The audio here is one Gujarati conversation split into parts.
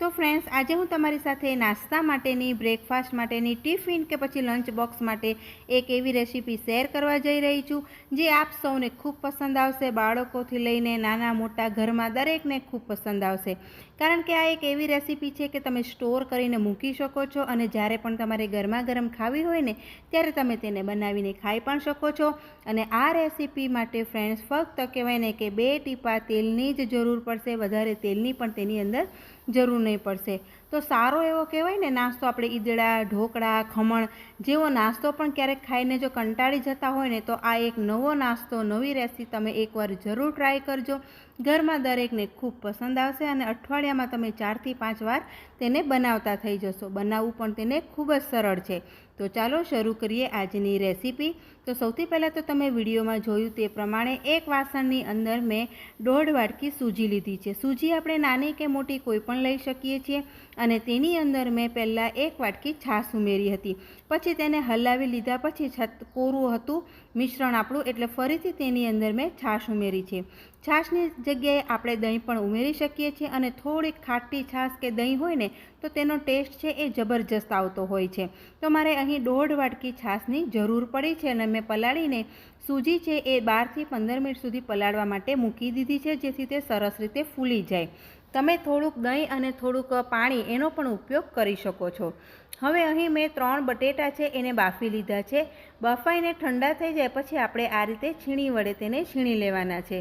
તો ફ્રેન્ડ્સ આજે હું તમારી સાથે નાસ્તા માટેની બ્રેકફાસ્ટ માટેની ટિફિન કે પછી લંચ બોક્સ માટે એક એવી રેસીપી શેર કરવા જઈ રહી છું, જે આપ સૌને ખૂબ પસંદ આવશે, બાળકોથી લઈને નાના મોટા ઘરમાં દરેકને ખૂબ પસંદ આવશે. કારણ કે આ એક એવી રેસીપી છે કે તમે સ્ટોર કરીને મૂકી શકો છો અને જ્યારે પણ તમારે ગરમા ગરમ ખાવી હોય ને, ત્યારે તમે તેને બનાવીને ખાઈ પણ શકો છો. અને આ રેસીપી માટે ફ્રેન્ડ્સ ફક્ત કહેવાય ને કે બે ટીપા તેલની જ જરૂર પડશે, વધારે તેલની પણ તેની અંદર જરૂર નહીં પડશે. તો સારો એવો કહેવાય ને નાસ્તો આપણે ઈદડા, ઢોકળા, ખમણ જેવો નાસ્તો પણ ક્યારેક ખાઈને જો કંટાળી જતા હોય ને તો આ એક નવો નાસ્તો, નવી રેસીપી તમે એકવાર જરૂર ટ્રાય કરજો. ઘરમાં દરેકને ખૂબ પસંદ આવશે અને અઠવાડિયામાં તમે ચારથી પાંચ વાર તેને બનાવતા થઈ જશો. બનાવવું પણ તેને ખૂબ જ સરળ છે. તો ચાલો શરૂ કરીએ આજની રેસીપી. તો સૌથી પહેલાં તો તમે વિડીયોમાં જોયું તે પ્રમાણે એક વાસણની અંદર મેં દોઢ વાટકી સૂજી લીધી છે. સૂજી આપણે નાની કે મોટી કોઈ પણ લઈ શકીએ છીએ અને તેની અંદર મેં પહેલાં એક વાટકી છાશ ઉમેરી હતી. પછી તેને હલાવી લીધા પછી છત કોરું હતું, મિશ્રણ આપણું, એટલે ફરીથી તેની અંદર મેં છાશ ઉમેરી છે. છાશની જગ્યાએ આપણે દહીં પણ ઉમેરી શકીએ છીએ અને થોડીક ખાટી છાશ કે દહીં હોય ને, તો તેનો ટેસ્ટ છે એ જબરજસ્ત આવતો હોય છે. તો મારે અહીં દોઢ વાટકી છાશની જરૂર પડી છે અને મેં પલાળીને સૂજી છે એ બારથી પંદર મિનિટ સુધી પલાળવા માટે મૂકી દીધી છે, જેથી તે સરસ રીતે ફૂલી જાય. તમે થોડુંક દહીં અને થોડુંક પાણી એનો પણ ઉપયોગ કરી શકો છો. હવે અહીં મેં ત્રણ બટેટા છે એને બાફી લીધા છે. બફાઈને ઠંડા થઈ જાય પછી આપણે આ રીતે છીણી વડે તેને છીણી લેવાના છે.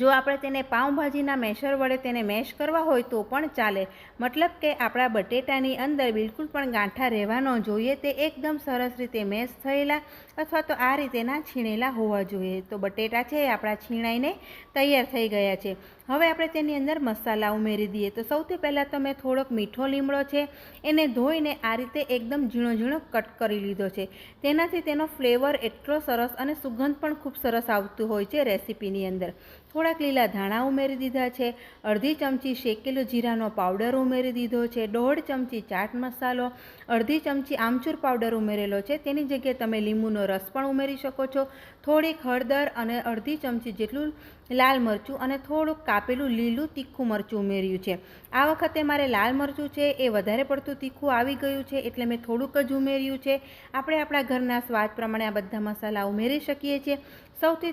જો આપણે તેને પાઉંભાજીના મેશર વડે તેને મેશ કરવા હોય તો પણ ચાલે. મતલબ કે આપણા બટેટાની અંદર બિલકુલ પણ ગાંઠા રહેવા ન જોઈએ, તે એકદમ સરસ રીતે મેશ થયેલા અથવા તો આ રીતેના છીણેલા હોવા જોઈએ. તો બટેટા છે એ આપણા છીણાઈને તૈયાર થઈ ગયા છે. હવે આપણે તેની અંદર મસાલા ઉમેરી દઈએ. તો સૌથી પહેલાં તો મેં થોડોક મીઠો લીમડો છે, એને ધોઈને આ રીતે એકદમ ઝીણો ઝીણો કટ કરી લીધો છે. તેનાથી તેનો ફ્લેવર એટલો સરસ અને સુગંધ પણ ખૂબ સરસ આવતું હોય છે રેસીપીની અંદર. થોડાક લીલા ધાણા ઉમેરી દીધા છે, અડધી ચમચી શેકેલો જીરાનો પાવડર ઉમેરી દીધો છે, દોઢ ચમચી ચાટ મસાલો, અડધી ચમચી આમચૂર પાવડર ઉમેરેલો છે. તેની જગ્યાએ તમે લીંબુનો રસ પણ ઉમેરી શકો છો. થોડીક હળદર અને અડધી ચમચી જેટલું લાલ મરચું અને થોડુંક કાપેલું લીલું તીખું મરચું ઉમેર્યું છે. આ વખતે મારે લાલ મરચું છે, એ વધારે પડતું તીખું આવી ગયું છે, એટલે મેં થોડુંક જ ઉમેર્યું છે. આપણે આપણા ઘરના સ્વાદ પ્રમાણે આ બધા મસાલા ઉમેરી શકીએ છીએ. સૌથી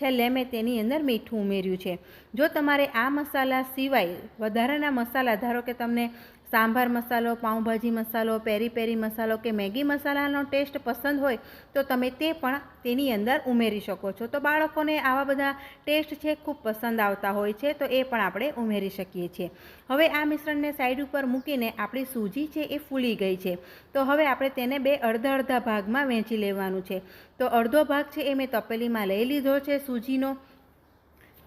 છેલ્લે મેં તેની અંદર મીઠું ઉમેર્યું છે. જો તમારે આ મસાલા સિવાય વધારાના મસાલા, ધારો કે તમને સાંભાર મસાલો, પાઉંભાજી મસાલો, પેરી પેરી મસાલો કે મેગી મસાલાનો ટેસ્ટ પસંદ હોય તો તમે તે પણ તેની અંદર ઉમેરી શકો છો. તો બાળકોને આવા બધા ટેસ્ટ છે ખૂબ પસંદ આવતા હોય છે, તો એ પણ આપણે ઉમેરી શકીએ છીએ. હવે આ મિશ્રણને સાઈડ ઉપર મૂકીને આપણી સૂજી છે એ ફૂલી ગઈ છે. તો હવે આપણે તેને બે અડધા અડધા ભાગમાં વહેંચી લેવાનું છે. તો અડધો ભાગ છે એ મેં તપેલીમાં લઈ લીધો છે સૂજીનો.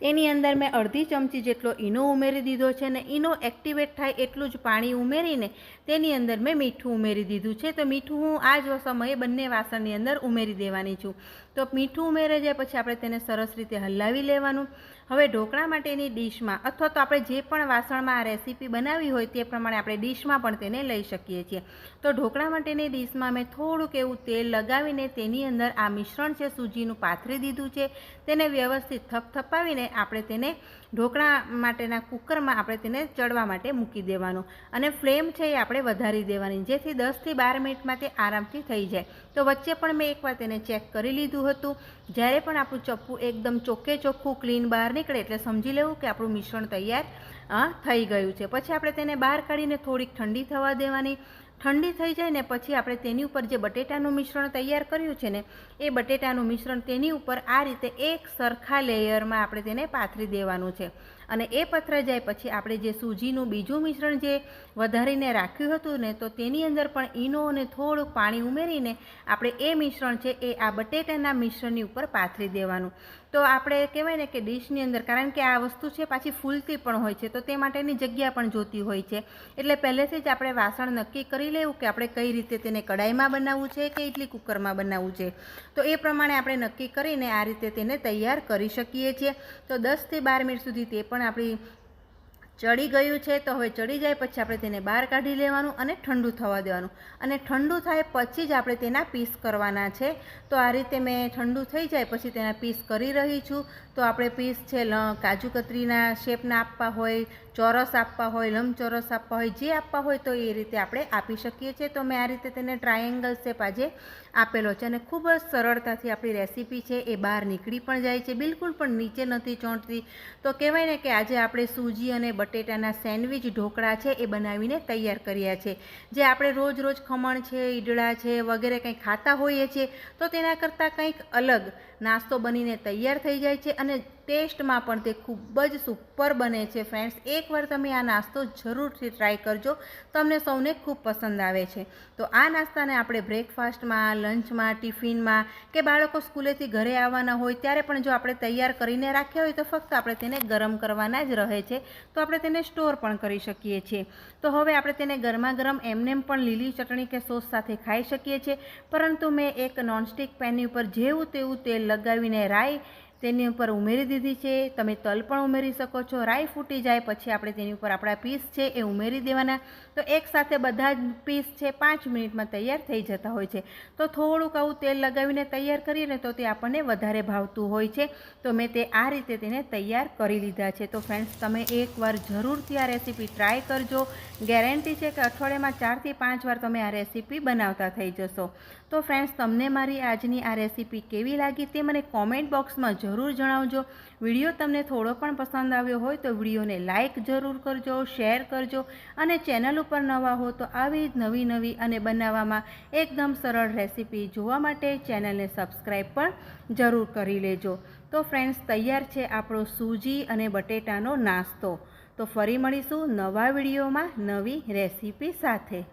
તેની અંદર મેં અડધી ચમચી જેટલો ઈનો ઉમેરી દીધો છે અને ઈનો એક્ટિવેટ થાય એટલું જ પાણી ઉમેરીને તેની અંદર મેં મીઠું ઉમેરી દીધું છે. તો મીઠું હું આ જ સમયે બંને વાસણની અંદર ઉમેરી દેવાની છું. તો મીઠું ઉમેરે જાય પછી આપણે તેને સરસ રીતે હલાવી લેવાનું. હવે ઢોકળા માટેની ડીશમાં અથવા તો આપણે જે પણ વાસણમાં આ રેસીપી બનાવી હોય તે પ્રમાણે આપણે ડીશમાં પણ તેને લઈ શકીએ છીએ. તો ઢોકળા માટેની ડીશમાં મેં થોડુંક એવું તેલ લગાવીને તેની અંદર આ મિશ્રણ છે સૂજીનું પાથરી દીધું છે. તેને વ્યવસ્થિત થપથપાવીને આપણે તેને ઢોકળા માટેના કુકરમાં આપણે તેને ચડવા માટે મૂકી દેવાનું. અને ફ્લેમ છે એ આપણે વધારી દેવાની, જેથી દસથી બાર મિનિટમાં તે આરામથી થઈ જાય. તો વચ્ચે પણ મેં એકવાર તેને ચેક કરી લીધું હતું. જ્યારે પણ આપણું ચપ્પું એકદમ ચોખ્ખે ચોખ્ખું, ક્લીન બહાર નીકળે એટલે સમજી લેવું કે આપણું મિશ્રણ તૈયાર થઈ ગયું છે. પછી આપણે તેને બહાર કાઢીને થોડીક ઠંડી થવા દેવાની ઠંડી થઈ જાય ને પછી આપણે તેની ઉપર જે બટેટાનું મિશ્રણ તૈયાર કર્યું છે ને, એ બટેટાનું મિશ્રણ તેની ઉપર આ રીતે એક સરખા લેયરમાં આપણે તેને પાથરી દેવાનું છે. અને એ પથરાઈ જાય પછી આપણે જે સૂજીનું બીજું મિશ્રણ જે વધારીને રાખ્યું હતું ને, તો તેની અંદર પણ ઈનો અને થોડુંક પાણી ઉમેરીને આપણે એ મિશ્રણ છે એ આ બટેટાના મિશ્રણની ઉપર પાથરી દેવાનું. તો આપણે કહેવાય ને કે ડીશની અંદર, કારણ કે આ વસ્તુ છે પાછી ફૂલતી પણ હોય છે, તો તે માટેની જગ્યા પણ જોતી હોય છે. એટલે પહેલેથી જ આપણે વાસણ નક્કી કરી લેવું કે આપણે કઈ રીતે તેને કડાઈમાં બનાવવું છે, કે ઇડલી કુકરમાં બનાવવું છે. તો એ પ્રમાણે આપણે નક્કી કરીને આ રીતે તેને તૈયાર કરી શકીએ છીએ. તો દસથી બાર મિનિટ સુધી તે પણ આપણી ચડી ગયું છે, તો હવે ચડી જાય, પછી આપણે તેને બહાર કાઢી લેવાનું અને ઠંડુ થવા દેવાનું. અને ઠંડુ થાય પછી જ આપણે તેના પીસ કરવાના છે. તો આ રીતે મેં ઠંડુ થઈ જાય પછી તેના પીસ કરી રહી છું. તો આપણે પીસ છે કાજુ કતરીના શેપના આપવા હોય, ચોરસ આપવા હોય, લંબચોરસ આપવા હોય, જે આપવા હોય તો એ રીતે આપણે આપી શકીએ છીએ. તો મેં આ રીતે તેને ટ્રાયેંગલ શેપ આજે આપેલો છે અને ખૂબ જ સરળતાથી આપણી રેસીપી છે એ બહાર નીકળી પણ જાય છે, બિલકુલ પણ નીચે નથી ચોંટતી. તો કહેવાય ને કે આજે આપણે સૂજી અને બટેટાના સેન્ડવિચ ઢોકળા છે એ બનાવીને તૈયાર કર્યા છે. જે આપણે રોજ રોજ ખમણ છે, ઈડળા છે વગેરે કંઈ ખાતા હોઈએ છીએ તો તેના કરતાં કંઈક અલગ નાસ્તો બનીને તૈયાર થઈ જાય છે અને ટેસ્ટમાં પણ તે ખૂબ જ સુપર બને છે ફ્રેન્ડ્સ. એકવાર તમે આ નાસ્તો જરૂરથી ટ્રાય કરજો, તમને સૌને ખૂબ પસંદ આવે છે. તો આ નાસ્તાને આપણે બ્રેકફાસ્ટમાં, લંચમાં, ટિફિનમાં કે બાળકો સ્કૂલેથી ઘરે આવવાના હોય ત્યારે પણ જો આપણે તૈયાર કરીને રાખ્યા હોય તો ફક્ત આપણે તેને ગરમ કરવાના જ રહે છે. તો આપણે તેને સ્ટોર પણ કરી શકીએ છીએ. તો હવે આપણે તેને ગરમા ગરમ એમનેમ પણ લીલી ચટણી કે સોસ સાથે ખાઈ શકીએ છીએ. પરંતુ મેં એક નોનસ્ટિક પેનની ઉપર જેવું તેવું તેલ લગાવીને રાઈ તેની ઉપર ઉમેરી દીધી છે. તમે તલ પણ ઉમેરી શકો છો. રાઈ ફૂટી જાય પછી આપણે તેની ઉપર આપણા પીસ છે એ ઉમેરી દેવાના. તો એકસાથે બધા જ પીસ છે પાંચ મિનિટમાં તૈયાર થઈ જતા હોય છે. તો થોડુંક આવું તેલ લગાવીને તૈયાર કરીએ ને તો તે આપણને વધારે ભાવતું હોય છે. તો મેં તે આ રીતે તેને તૈયાર કરી લીધા છે. તો ફ્રેન્ડ્સ તમે એકવાર જરૂરથી આ રેસીપી ટ્રાય કરજો. ગેરંટી છે કે અઠવાડિયામાં ચારથી પાંચ વાર તમે આ રેસીપી બનાવતા થઈ જશો. તો ફ્રેન્ડ્સ તમને મારી આજની આ રેસીપી કેવી લાગી તે મને કોમેન્ટ બોક્સમાં જરૂર જણાવજો. વીડિયો તમને થોડો પણ પસંદ આવ્યો હોય તો વિડીયોને લાઇક જરૂર કરજો શેર કરજો અને ચેનલ ઉપર નવા હો તો આવી નવી નવી અને બનાવવામાં એકદમ સરળ રેસીપી જોવા માટે ચેનલને સબસ્ક્રાઈબ પણ જરૂર કરી લેજો. તો ફ્રેન્ડ્સ તૈયાર છે આપણો સૂજી અને બટેટાનો નાસ્તો. તો ફરી મળીશું નવા વિડીયોમાં નવી રેસીપી સાથે.